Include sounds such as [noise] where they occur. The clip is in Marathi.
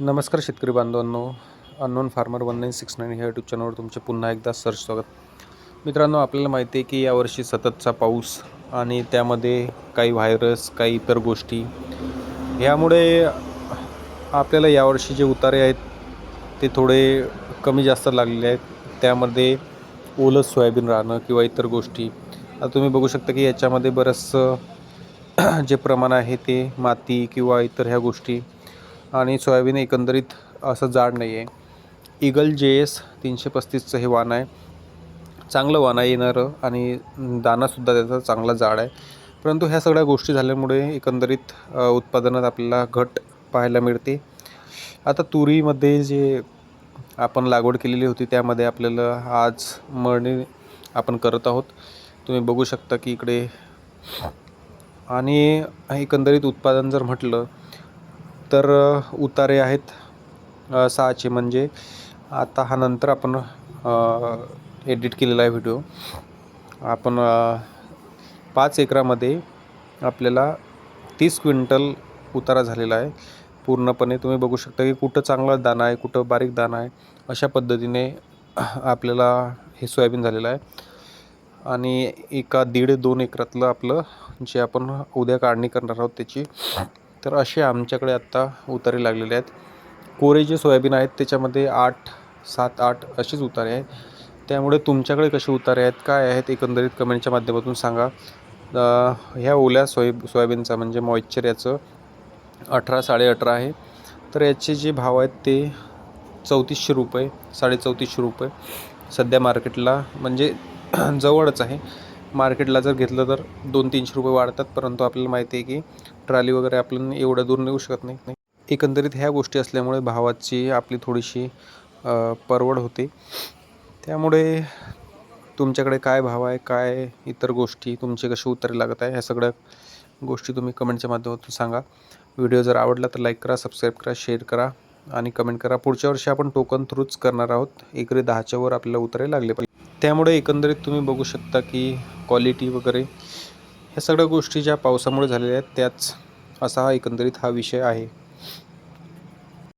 नमस्कार शेतकरी बांधवांनो. Unknown farmer one nine six nine ह्या यूट्यूब चॅनलवर तुमचे पुन्हा एकदा सर्च स्वागत. मित्रांनो आपल्याला माहिती आहे की यावर्षी सततचा पाऊस आणि त्यामध्ये काही व्हायरस काही इतर गोष्टी. ह्यामुळे आपल्याला यावर्षी जे उतारे आहेत ते थोडे कमी जास्त लागलेले आहेत. त्यामध्ये ओलं सोयाबीन राहणं किंवा इतर गोष्टी. आता तुम्ही बघू शकता की याच्यामध्ये बरंचसं जे प्रमाण आहे ते माती किंवा इतर ह्या गोष्टी आणि सोयाबीन एकंदरीत असं जाड नाही आहे इगल जे एस तीनशे पस्तीसचं हे वाण आहे. चांगलं वाण आहे येणारं आणि दानासुद्धा त्याचा चांगला जाड आहे. परंतु ह्या सगळ्या गोष्टी झाल्यामुळे एकंदरीत उत्पादनात आपल्याला घट पाहायला मिळते. आता तुरीमध्ये जे आपण लागवड केलेली होती त्यामध्ये आपल्याला आज मळणी आपण करत आहोत. तुम्ही बघू शकता की इकडे आणि एकंदरीत उत्पादन जर म्हटलं तर उतारे आहेत सहाचे म्हणजे. आता हा नंतर आपण एडिट केलेला आहे व्हिडिओ. आपण पाच एकरामध्ये आपल्याला तीस क्विंटल उतारा झालेला आहे. पूर्णपणे तुम्ही बघू शकता की कुठं चांगला दाणा आहे कुठं बारीक दाणा आहे. अशा पद्धतीने आपल्याला हे सोयाबीन झालेलं आहे. आणि एका दीड दोन एकरातलं आपलं जे आपण उद्या काढणी करणार आहोत त्याची तर असे आमच्याकडे आत्ता उतारे लागलेले आहेत. कोरे जे सोयाबीन आहेत त्याच्यामध्ये आठ सात आठ असेच उतारे आहेत. त्यामुळे तुमच्याकडे कसे उतारे आहेत काय आहेत एकंदरीत कमेंटच्या माध्यमातून सांगा. ह्या ओल्या सोय सोयाबीनचा म्हणजे मॉइश्चर याचं अठरा साडे अठरा आहे. तर याचे जे भाव आहेत ते चौतीसशे रुपये साडे चौतीसशे रुपये सध्या मार्केटला म्हणजे [clears throat] जवळच आहे. मार्केटला जर घेतलं तर दोन तीनशे रुपये वाढतात परंतु आपल्याला माहिती आहे की ट्रॉली वगैरे आपण एवढं दूर नेऊ शकत नाही एकंदरीत ह्या गोष्टी असल्यामुळे भावाची आपली थोडीशी परवड होते. त्यामुळे तुमच्याकडे काय भाव आहे काय इतर गोष्टी तुमचे कसे उतरे लागत आहे ह्या सगळ्या गोष्टी तुम्ही कमेंटच्या माध्यमातून सांगा. व्हिडिओ जर आवडला तर लाईक करा सबस्क्राईब करा शेअर करा आणि कमेंट करा. पुढच्या वर्षी आपण टोकन थ्रूच करणार आहोत. एकरी दहाच्या वर आपल्याला उतरे लागले पाहिजे. त्यामुळे एकंदरीत तुम्ही बघू शकता की क्वालिटी वगैरे ह्या सगळ्या गोष्टी ज्या पावसामुळे झालेल्या आहेत त्याच असा हा एकंदरीत हा विषय आहे.